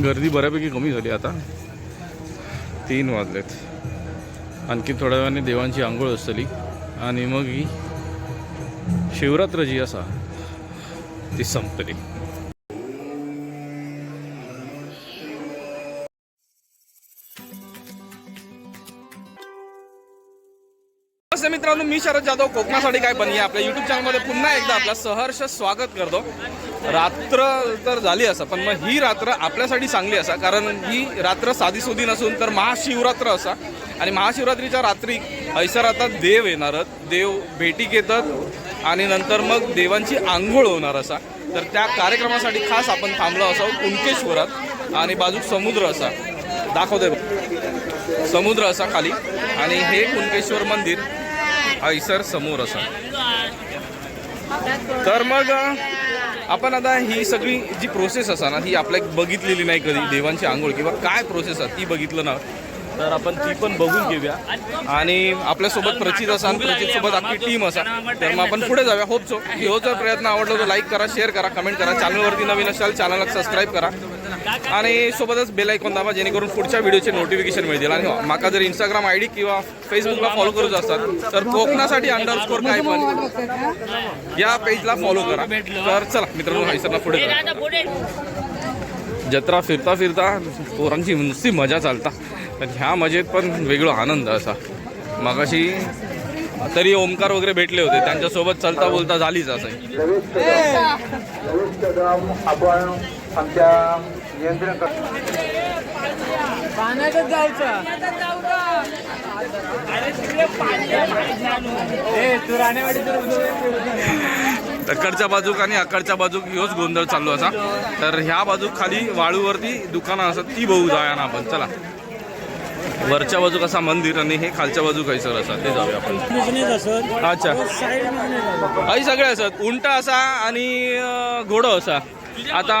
गर्दी बऱ्यापैकी कमी झाली आता. तीन वाजलेत. आणखी थोड्या वेळाने देवांची आंघोळ असतली. आणि मग ही शिवरात्र जी असा ती संपतली नमस्ते मित्रांनो मी शरद जाधव. कोकणासाठी काय पण या आपल्या युट्यूब चॅनलमध्ये पुन्हा एकदा आपलं सहर्ष स्वागत करतो. रात्र तर झाली असा पण मग ही रात्र आपल्यासाठी चांगली असा कारण ही रात्र साधी सुधी नसून तर महाशिवरात्र असा. आणि महाशिवरात्रीच्या रात्री ऐसर आता देव येणारत देव भेटी घेतात आणि नंतर मग देवांची आंघोळ होणार असा. तर त्या कार्यक्रमासाठी खास आपण थांबलो असावं कुणकेश्वरात आणि बाजूक समुद्र असा. दाखवतोय बघ. समुद्र असा खाली आणि हे कुणकेश्वर मंदिर ऐसर समोर असा. तर मग आपण आता ही सगळी जी प्रोसेस असा ना ही आपल्या बघितलेली नाही कधी देवांची आंघोळ किंवा काय प्रोसेस आहे ती बघितलं ना तर आपण ती पण बघून घेऊया. आणि आपल्यासोबत प्रचित असा आणि प्रचित सोबत आपली टीम असा तर मग आपण पुढे जाऊया. होप सो हो जर प्रयत्न. आवडला तर लाईक करा शेअर करा कमेंट करा. चॅनलवरती नवीन असाल चॅनलला सबस्क्राईब करा. आणि सोबतच बेल आयकॉन दाबा जेणेकरून पुढच्या व्हिडिओचे नोटिफिकेशन मिळतील आणि माका जर इंस्टाग्राम आय डी किंवा फेसबुकला फॉलो करूच असतात तर कोकणासाठी अंडरस्कोर काय पण या पेजला फॉलो करा तर चला मित्रांनो हायसरला पुढे जत्रा फिरता फिरता पोरांची नुसती मजा चालता तर ह्या मजेत पण वेगळा आनंद असा मगाशी तरी ओमकार वगैरे भेटले होते त्यांच्यासोबत चलता बोलता झालीच असं आपण आमच्या नियंत्रण कर. पाण्यातच जायचं. तकडच्या बाजूक आणि अकडच्या बाजूक ह्योच गोंधळ चालू असा. तर ह्या बाजूक खाली वाळूवरती दुकानं असतात ती बघू जाऊया ना आपण. चला. वरच्या बाजूक असा मंदिर आणि हे खालच्या बाजूक सर असा. ते जाऊया आपण. अच्छा. काही सगळे असत उंट असा आणि घोडं असा. आता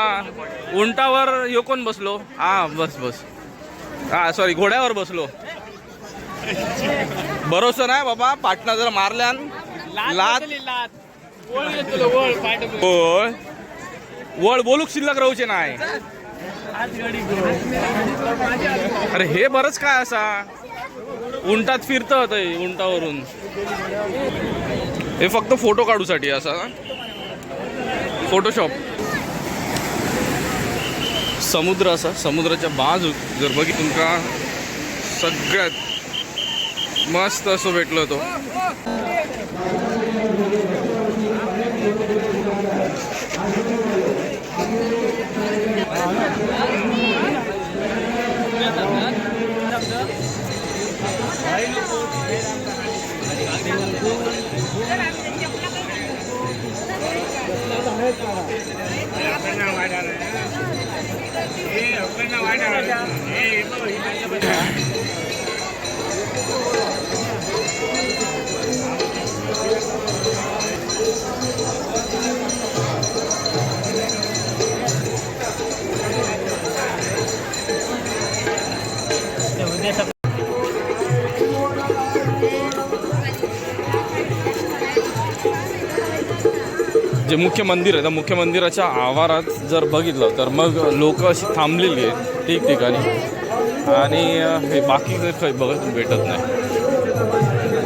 उंटावर यो कोण बसलो? हा बस बस. हा सॉरी घोड्यावर बसलो. भरोसा नाही बाबा पाटणा जर मारल्यान लात होय. वळ बोलूक शिल्लक राहूचे नाही. अरे हे बरंच काय असा? उंटात फिरत ते उंटावरून. हे फक्त फोटो काढूसाठी असा. फोटोशॉप समुद्र असा समुद्राच्या बाजू जर बघी तुमका सगळ्यात मस्त असं भेटलं तो मुख्य मंदिर आहे. त्या मुख्य मंदिराच्या आवारात जर बघितलं तर मग लोक अशी थांबलेली आहेत ठिकठिकाणी. आणि हे बाकी काही बघत भेटत नाही.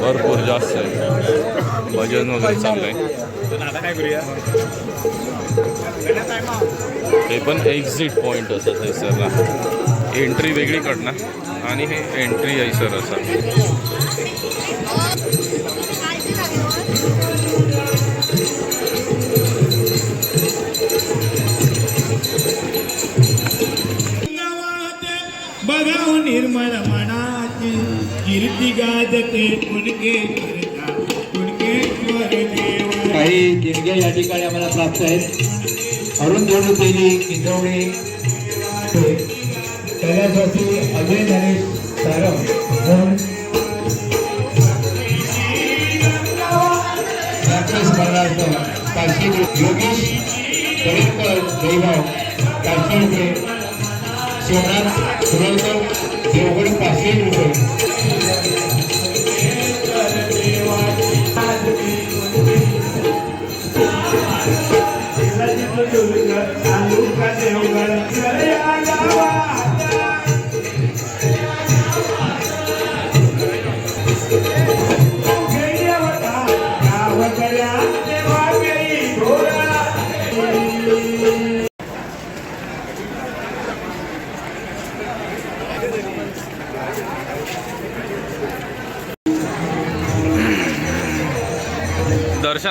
भरपूर जास्त आहे. भजन वगैरे आहे हे पण एक्झिट पॉईंट असत हैसरला एंट्री वेगळी कडणार आणि हे एंट्री हैसर असं. निर्मळ मनाची कीर्ती गाजते कुणके देव काही देणग्या या ठिकाणी आम्हाला प्राप्त आहेत. अरुण जोडू तेली किंजवणे कैलासवासी अजय नरेश सारम स्मरणार्थ काशी योगेश करेकर जयभाव काशी सोनार सोमनाथ देवगड पाचशे रुपये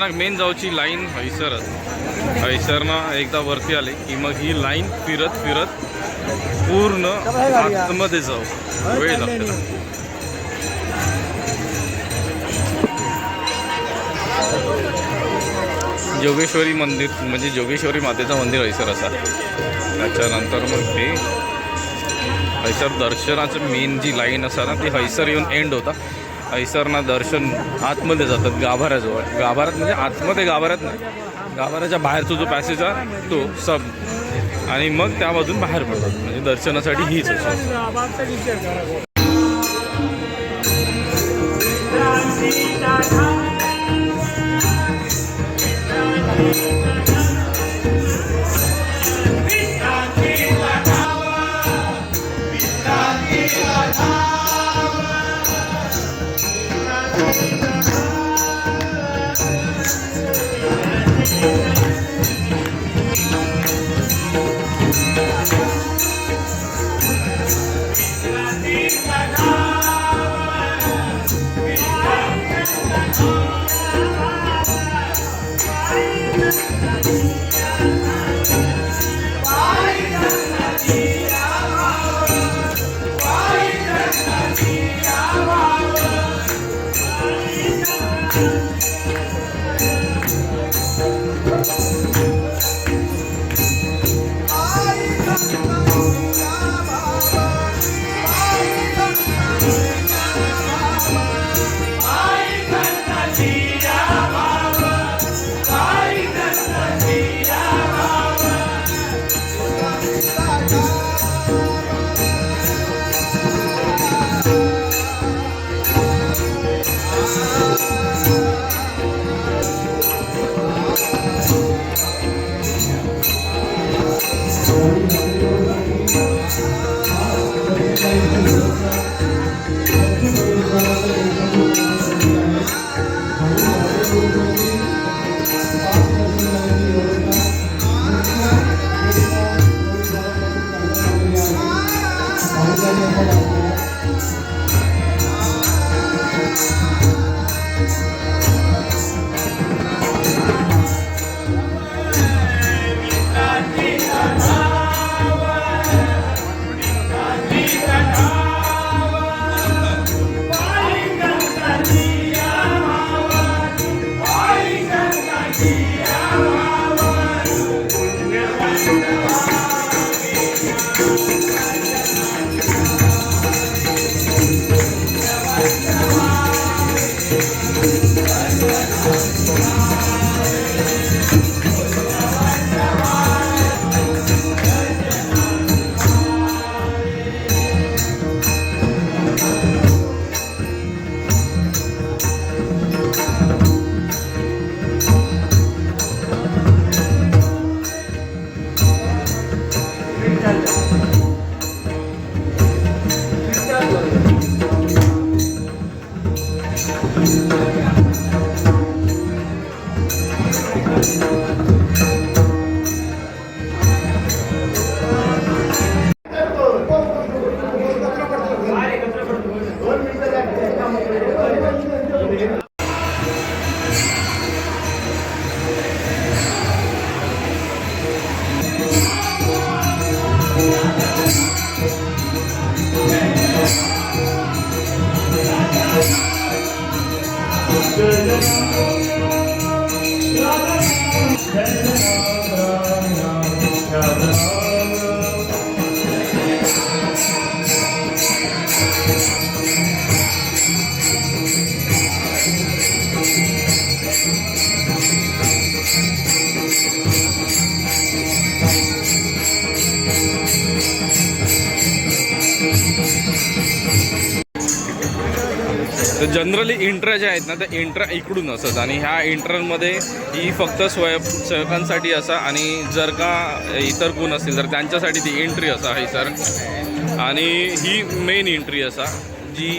दर्शनाक मेन जाऊची लाईन हैसरच हैसरनं एकदा वरती आले की मग ही लाईन फिरत फिरत पूर्ण आतमध्ये जाऊ. वेळ लागतो. जोगेश्वरी मंदिर म्हणजे जोगेश्वरी मातेचं मंदिर हैसर असा. त्याच्यानंतर मग ते हैसर दर्शनाचं मेन जी लाईन असा ना ती हैसर येऊन एंड होता. ऐसरना दर्शन आतमध्ये जातात गाभाऱ्याजवळ. गाभाऱ्यात म्हणजे आतमध्ये गाभाऱ्यात नाही. गाभाऱ्याच्या बाहेरचा जो पॅसेज आहे तो सब आणि मग त्यामधून बाहेर पडतात. म्हणजे दर्शनासाठी हीच असते. तर एंट्रा ज्या आहेत ना त्या इंट्रा इकडून असत आणि ह्या एंट्रांमध्ये ही फक्त स्वयं सेवकांसाठी असा आणि जर का इतर कोण असतील तर त्यांच्यासाठी ती एंट्री असा आहे सर आणि ही मेन एंट्री असा जी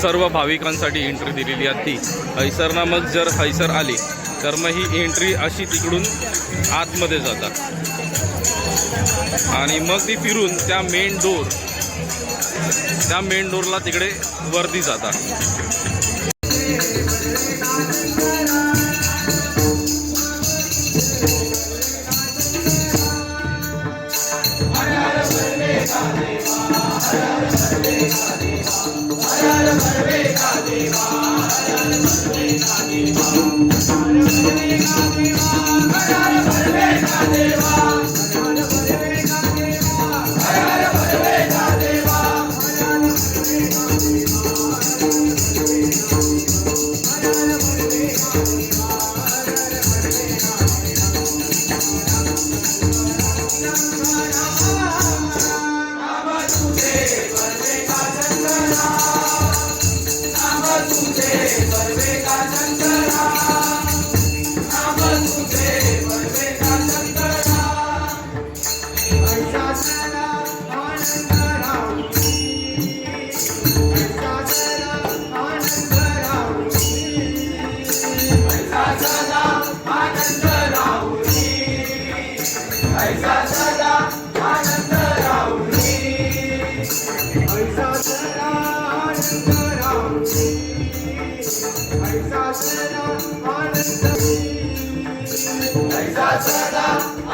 सर्व भाविकांसाठी एंट्री दिलेली आहे ती. हैसरना मग जर हैसर आली तर मग ही एंट्री अशी तिकडून आतमध्ये जातात. आणि मग ती फिरून त्या मेन डोर त्या मेन डोरला तिकडे वरती जातात. Hey!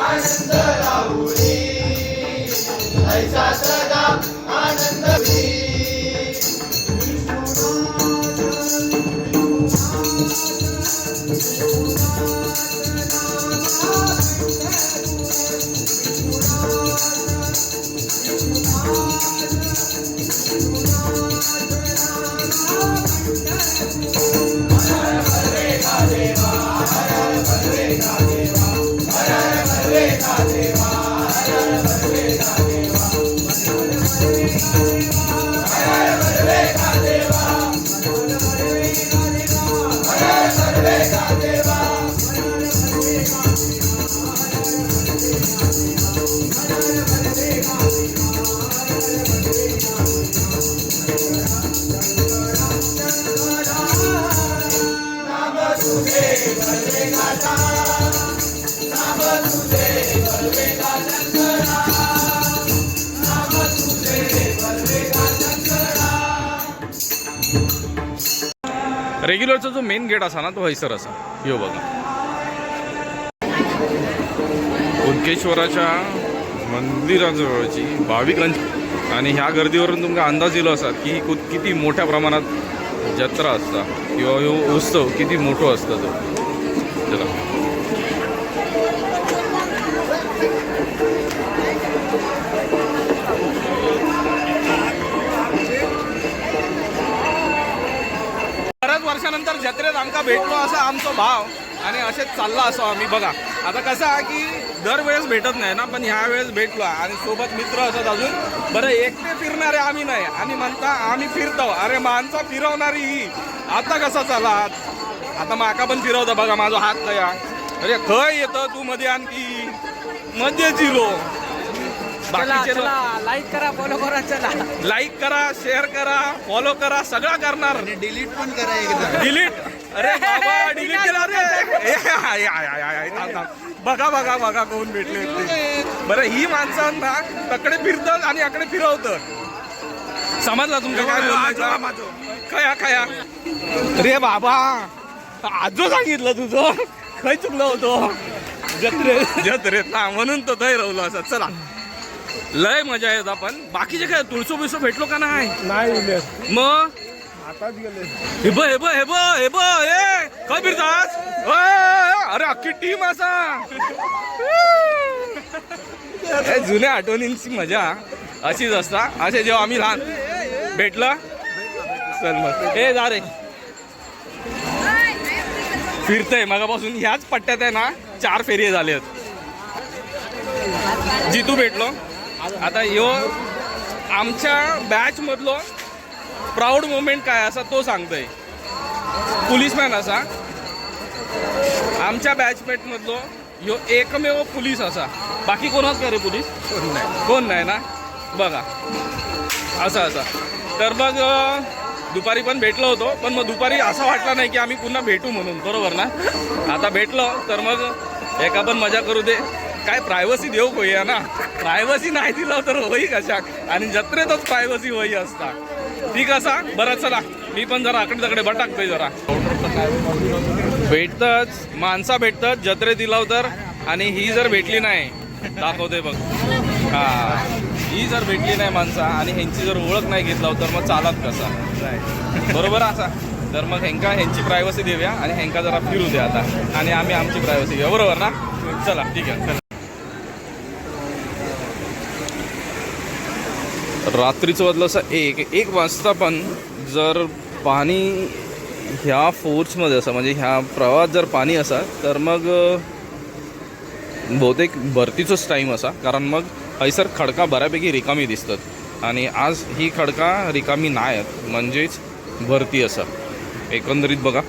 I रेग्युलरचा जो मेन गेट असा ना तो हैसर असा यो बघा. उदकेश्वराच्या मंदिराजवळची भाविकांची आणि ह्या गर्दीवरून तुमका अंदाज येलो असा की किती मोठ्या प्रमाणात जत्रा असता किंवा ह्यो उत्सव किती मोठो असता तो? चला बऱ्याच वर्षानंतर जत्रेत आमका भेटलो असा आमचा भाव आणि असेच चालला असो आम्ही बघा. आता कसं आहे की दरवेळेस भेटत नाही ना पण ह्या वेळेस भेटलो आणि सोबत मित्र असत अजून. बरं एकटे फिरणारे आम्ही नाही. आणि म्हणता आम्ही फिरतो. अरे माणसं फिरवणारी ही. आता कसा चाला आता माका पण फिरवतो बघा माझा हात तया अरे खय येतं तू मध्ये आणखी? मध्ये जिरो बाकीचे लोक- लाईक करा फॉलो करा चला. लाईक करा शेअर करा फॉलो करा सगळं करणार. डिलीट पण करा एकदा. डिलीट अरे बाबा डिलीट केला रे. ए, आय, आय, आय, आय, आय, थांब, थांब. बघा बघा बघा कोण भेटले ते. बरं ही माणसांना तकडे फिरतात आणि आकडे फिरवतात. समजला तुमचं काय खया खया. रे बाबा आजो सांगितलं तुझं. खय चुकलं होतो. जत्रेत जत्रेत ना म्हणून तो थंय राहिलो असं चला. लय मजा येत आपण बाकीचे काय तुळसो बिळसो भेटलो का नाही? नाही मग? आताच गेले. हे ब हे ब हे ब हे ब ए काय फिरतास ओय, अरे अख्खी टीम असा! हे जुन्या आठवणींची मजा अशीच असता. असे जेव्हा आम्ही लहान भेटलं. चल मग. हे जा रे. फिरतय. मगापासून ह्याच पट्ट्यात आहे ना चार फेरी झाले आहेत जितू भेटलो. आता ह्यो आमच्या बॅच मधलो प्राऊड मोमेंट काय असा तो सांगतोय. पुलिसमॅन असा. आमच्या बॅचमेट मधलो ह्यो एकमेव पुलीस असा. बाकी कोणाच का रे पोलीस कोण नाही ना? बघा. असं असं. तर मग दुपारी पण भेटलो होतो पण मग दुपारी असं वाटलं नाही की आम्ही पुन्हा भेटू म्हणून. बरोबर ना? आता भेटलो तर मग एका पण मजा करू दे. काय प्रायव्हसी देऊ होईया ना? प्रायव्हसी नाही दिलं तर होई कशा आणि जत्रेतच प्रायव्हसी होई असता. ठीक असा बरं चला. मी पण जरा आकडे तकडे बटाकतोय जरा. भेटतच. माणसा भेटतात जत्रे दिलाव तर. आणि ही जर भेटली नाही दाखवते बघ. हा. ही जर भेटली नाही माणसा आणि ह्यांची जर ओळख नाही घेतला तर मग चालत कसा? बरोबर असा तर मग ह्यांका ह्यांची प्रायव्हसी देऊया आणि ह्यांका जरा फिरू द्या आता. आणि आम्ही आमची प्रायव्हसी घेऊ. बरोबर ना? चला ठीक आहे. चला रात्रीचं वाजलं असं एक एक वाजता पण जर पाणी ह्या फोर्समध्ये असं म्हणजे ह्या प्रवाहात जर पाणी असा तर मग बहुतेक भरतीचोच टाईम असा कारण मग हैसर खडका बऱ्यापैकी रिकामी दिसतात. आणि आज ही खडका रिकामी नाही आहेत म्हणजेच भरती असा. एकंदरीत बघा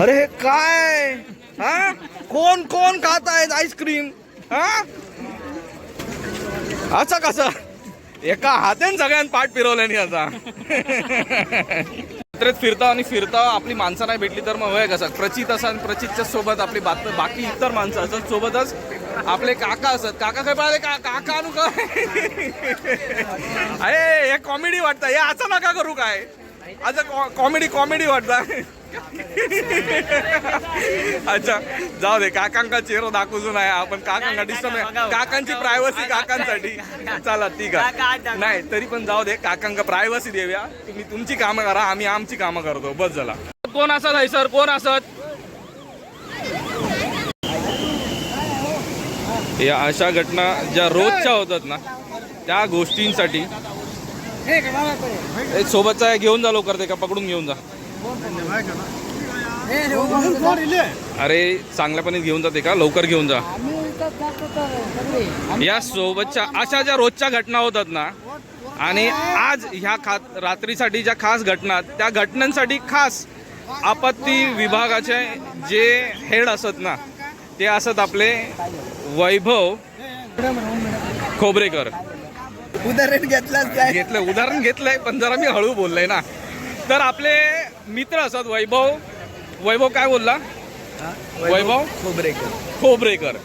अरे हे काय हा? कोण कोण खात आहेत आईस्क्रीम हा? असं कसं? एका हातेन सगळ्यांनी पाठ फिरवल्याने आता जत्रेत फिरता आणि फिरता आपली माणसं नाही भेटली तर मग वय कसं? प्रचित असा आणि प्रचितच्या सोबत आपली बात बाकी इतर माणसं असतात सोबतच आपले काका असत. काका काय पाहिले? का काका अनु काय अरे हे कॉमेडी वाटतं. हे असं नका करू काय? असं कॉमेडी कॉमेडी वाटतं. अच्छा जाऊ दे काकांका चेहरा दाखवून नाही आपण काकांका डिस्टर्ब नाही काकांची प्रायव्हसी काकांसाठी चला ठीक आहे नाही तरी पण जाऊ दे काकांका प्रायव्हसी देऊया तुम्ही तुमची कामं करा आम्ही आमची कामं करतो बस झाला कोण असत आहे सर कोण असत या अशा घटना ज्या रोजच्या होतात ना त्या गोष्टींसाठी सोबतचा आहे, घेऊन जा लवकर ते का पकडून घेऊन जा अरे चांगल्यापणे घेऊन जाते का? लवकर घेऊन जा. या सोबतच्या अशा ज्या रोजच्या घटना होतात ना आणि आज ह्या खा रात्रीसाठी ज्या खास घटना त्या घटनांसाठी खास आपत्ती विभागाचे जे हेड असत ना ते असत आपले वैभव खोबरेकर. उदाहरण घेतलाच काय घेतलंय उदाहरण घेतलंय पण जरा मी हळू बोललोय ना. तर आपले मित्र असत वैभव. वैभव काय बोलला? वैभव खोबरेकर. खोबरेकर.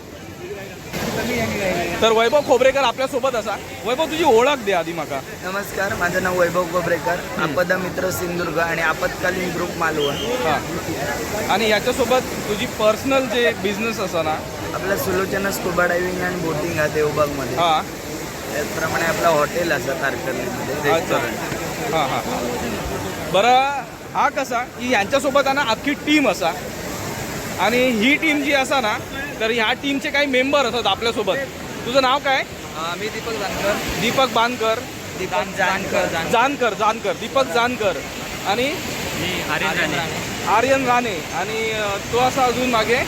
तर वैभव खोबरेकर आपल्यासोबत असा. वैभव तुझी ओळख दे आधी माका. नमस्कार माझं नाव वैभव खोबरेकर. आपदा मित्र सिंधुदुर्ग आणि आपत्कालीन ग्रुप मालवण. हा. आणि याच्यासोबत तुझी पर्सनल जे बिझनेस असा ना आपलं Sulochana scuba diving and boating आहे देवबागमध्ये. हा. त्याचप्रमाणे आपला हॉटेल असा तारकर्लीमध्ये. हा हा. बरं हा कसा की यांच्यासोबत आहे ना अख्खी टीम असा. आणि ही टीम जी असा ना तर ह्या टीमचे काही मेंबर असतात आपल्यासोबत. तुझं नाव काय? मी दीपक जानकर. दीपक बानकर. दीपक जानकर. जानकर जानकर. दीपक जानकर. आणि? आर्यन राणे. आणि तो असा अजून मागे?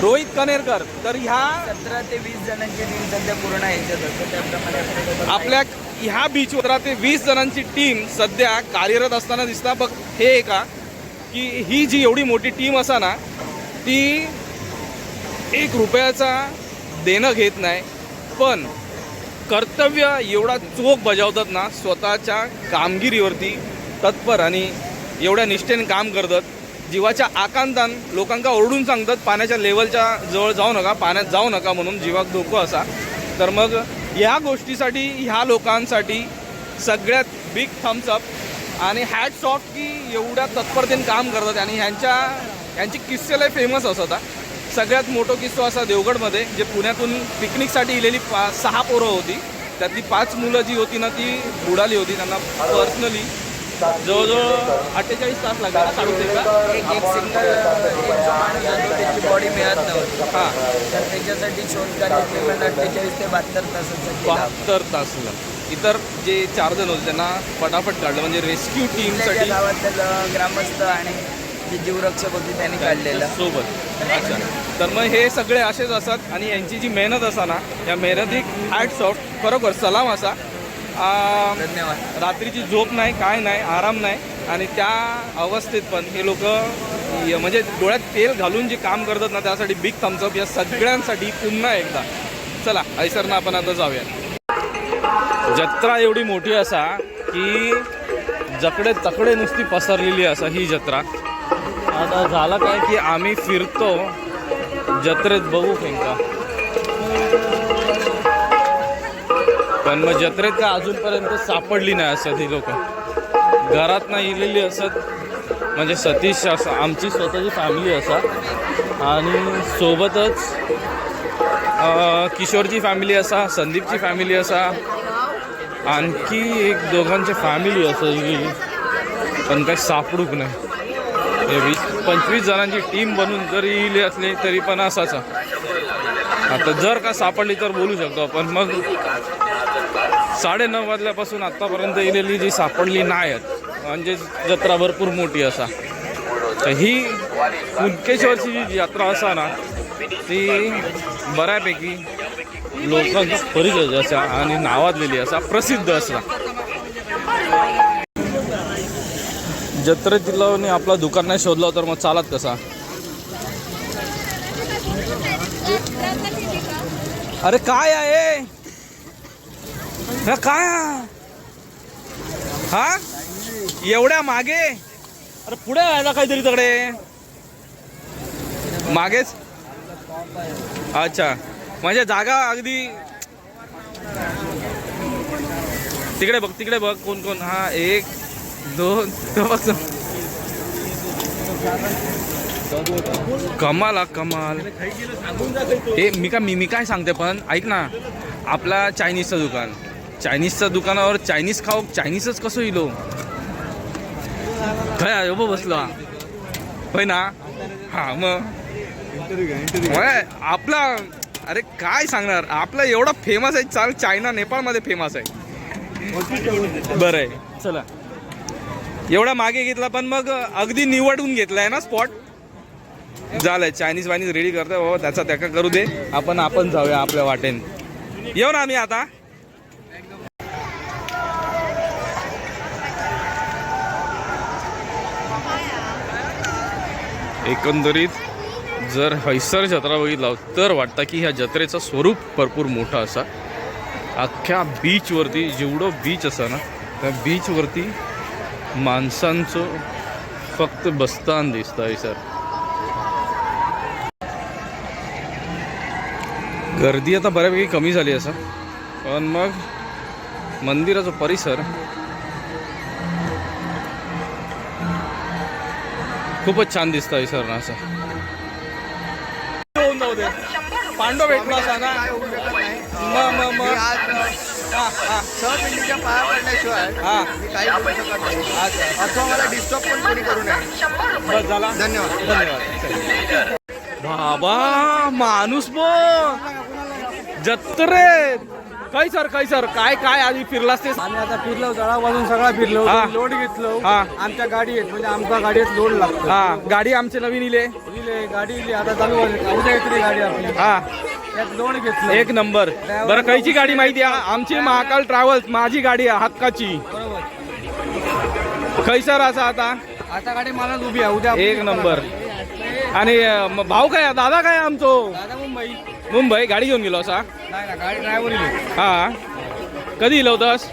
रोहित कनेरकर. तर ह्या सतरा ते वीस जणांची टीम सध्या पूर्ण त्याप्रमाणे आपल्याकडे आपल्या ह्या बीच पंधरा ते वीस जणांची टीम सध्या कार्यरत असताना दिसता. बघ हे का की ही जी एवढी मोठी टीम असा ना ती एक रुपयाचा देणं घेत नाही. पण कर्तव्य एवढा चोख बजावतात ना स्वतःच्या कामगिरीवरती तत्पर आणि एवढ्या निष्ठेने काम करतात. जीवाच्या आकांतान लोकांका ओरडून सांगतात पाण्याच्या लेवलच्या जवळ जाऊ नका पाण्यात जाऊ नका म्हणून जीवाक धोको असा. तर मग ह्या गोष्टीसाठी ह्या लोकांसाठी सगळ्यात बिग थम्सअप आणि हॅट्स ऑफ की एवढ्या तत्परतेने काम करतात. आणि ह्यांच्या यांची किस्से लय फेमस असतात सगळ्यात मोठं किस्सो असा देवगडमध्ये जे पुण्यातून पिकनिकसाठी इलेली पा सहा पोरं होती. त्यातली पाच मुलं जी होती ना ती बुडाली होती. त्यांना पर्सनली जवळजवळ अठ्ठेचाळीस तास लागले ना द्यायला एक एक सिंगल एक त्याची बॉडी मिळत नव्हती. हां. तर त्याच्यासाठी शोध कार्याची पण अठ्ठेचाळीस ते बहात्तर तासाचा केला. बहात्तर तासला इतर जे चार जण होते त्यांना फटाफट काढलं. म्हणजे रेस्क्यू त्याच्या टीमसाठी गावातील ग्रामस्थ आणि जे जीवरक्षक होते त्यांनी काढलेलं. सोबत. अच्छा. तर मग हे सगळे असेच असतात आणि यांची जी मेहनत असा ना या मेहनतीक हॅट्स ऑफ खरोखर सलाम असा धन्यवाद. रात्रीची झोप नाही काय नाही आराम नाही. आणि त्या अवस्थेत पण हे लोक म्हणजे डोळ्यात तेल घालून जे काम करतात ना त्यासाठी बिग थम्सअप या सगळ्यांसाठी पुन्हा एकदा. चला ऐसरनं आपण आता जाऊया जत्रा एवढी मोठी असा की जकडे तकडे नुसती पसरलेली असा ही जत्रा. आता झालं काय की आम्ही फिरतो जत्रेत बघू फेंका पण मग जत्रेत का अजूनपर्यंत सापडली नाही असत ही लोक. घरात नाही इलेली असत. म्हणजे सतीश असं आमची स्वतःची फॅमिली असा आणि सोबतच किशोरची फॅमिली असा संदीपची फॅमिली असा. आणखी एक दोघांची फॅमिली असं पण काही सापडूक नाही. हे वीस पंचवीस जणांची टीम बनून जरी इले असली तरी पण असाच. आता जर का सापडली तर बोलू शकतो आपण. मग साडे नऊ वाजल्यापासून आत्तापर्यंत इलेली जी सापडली नाही आहेत म्हणजे जत्रा भरपूर मोठी असा. तर ही कुणकेश्वरची जी यात्रा असा ना ती बऱ्यापैकी लोकांचा परिचय असा आणि नावाजलेली असा प्रसिद्ध असा. जत्रेत जिल्ह्याने आपला दुकान नाही शोधला तर मग चालत कसा? अरे काय आहे? हा, काय? हा? एवढ्या मागे? अरे पुढे व्हायला काहीतरी तकडे मागेच? अच्छा. म्हणजे जागा अगदी तिकडे बघ तिकडे बघ कोण कोण. हा एक दोन. कमाल हा कमाल. हे मी का मी मी काय सांगते पण ऐक ना. आपला चायनीजचं दुकान. चायनीजचं दुकानावर चायनीज खाऊ चायनीजच कसं इलो काय आहे, उभं बसलो. हा. होय ना? हा मग? आपला अरे काय सांगणार? आपला एवढा फेमस आहे चाल चायना नेपाळमध्ये फेमस आहे. बरं आहे. चला. एवढा मागे घेतला पण मग अगदी निवडून घेतलाय ना स्पॉट झालंय चायनीज वायनीज रेडी करतोय बाबा त्याचा त्याका करू दे. आपण आपण जाऊया आपल्या वाटेन. येऊ ना आम्ही आता. एकंदरीत जर हैसर जत्रा बघितला तर वाटतं की ह्या जत्रेचं स्वरूप भरपूर मोठं असा. अख्ख्या बीचवरती जेवढं बीच असा ना त्या बीचवरती माणसांचं फक्त बस्तान दिसतं आहे सर गर्दी आता बऱ्यापैकी कमी झाली असा. पण मग मंदिराचा परिसर खूपच छान दिसतं आहे सर असं. होऊन जाऊ दे. पांडव भेटला असा ना. मग मग मग हा हा. सहपिंडीच्या पाया पडल्याशिवाय हा. मी काही बोलू शकत नाही. अच्छा. अथवा मला डिस्टर्ब पण कोणी करू नये. झाला. धन्यवाद. धन्यवाद. बाबा माणूस पण जत्रेत काय सर काय सर? काय काय? आधी फिरलास ते? आम्ही आता फिरलो तळापासून सगळा फिरलो. हा. लोड घेतलो. हा. आमच्या गाडी आहेत म्हणजे आमच्या गाडीत लोड लागतो. हा. गाडी आमचे नवीन इले. इले गाडी इली. आता चालू आहे. उद्या येते गाडी आपली. हा. त्यात लोड घेतलं. एक नंबर. बरं खायची गाडी माहिती आहे? आमची महाकाल ट्रॅव्हल्स माझी गाडी आहे हक्काची. बरोबर. खैसर असा आता? आता गाडी मला उभी आहे. उद्या एक नंबर. आणि अं, म- भाऊ काय दादा काय आमचो? दादा मुंबई. मुंबई. गाडी घेऊन गेलो असा. हा. कधी इलो होतास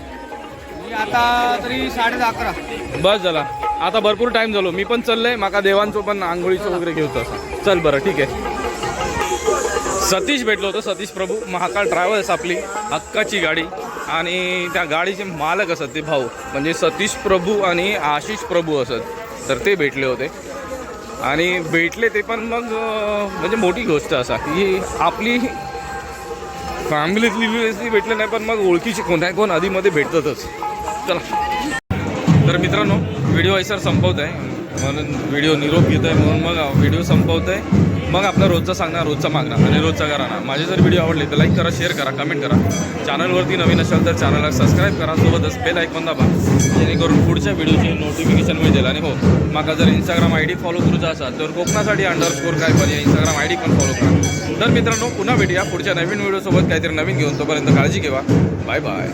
आता तरी साडे अकरा. बस झाला. आता भरपूर टाइम झालो. मी पण चाललंय. माका देवांचो पण आंघोळीचं वगैरे घेऊतो असं. चल बरं ठीक आहे. सतीश भेटलो होतो सतीश प्रभू. महाकाळ ट्रॅव्हल्स आपली हक्काची गाडी. आणि त्या गाडीचे मालक असत ते भाऊ. म्हणजे सतीश प्रभू आणि आशिष प्रभू असत. तर ते भेटले होते. आणि भेटले ते पण मग म्हणजे मोठी गोष्ट असा की आपली फॅमिलीतली भेटले नाही पण मग ओळखीचे कोण आहे कोण आधीमध्ये भेटतातच. चला. तर मित्रांनो व्हिडिओ ऐसर संपवत आहे म्हणून व्हिडिओ निरोप घेत आहे म्हणून मग व्हिडिओ संपवत आहे मग आपला रोजचा सांगणार रोजचा मागणार आणि रोजचा घराणा माझे जर व्हिडिओ आवडले तर लाईक करा शेअर करा कमेंट करा. चॅनलवरती नवीन असाल तर चॅनलला सबस्क्राईब करा. सोबतच बेल ऐकून दाबा. जेणेकरून पुढच्या व्हिडिओची नोटिफिकेशन मिळेल आणि हो माका जर इंस्टाग्राम आय डी फॉलो करूचा असाल तर कोकणासाठी अंडर स्कोर काय पण या इंस्टाग्राम आय डी पण फॉलो करा. तर मित्रांनो पुन्हा भेटूया पुढच्या नवीन व्हिडिओसोबत काहीतरी नवीन घेऊन तोपर्यंत काळजी घेवा. Bye bye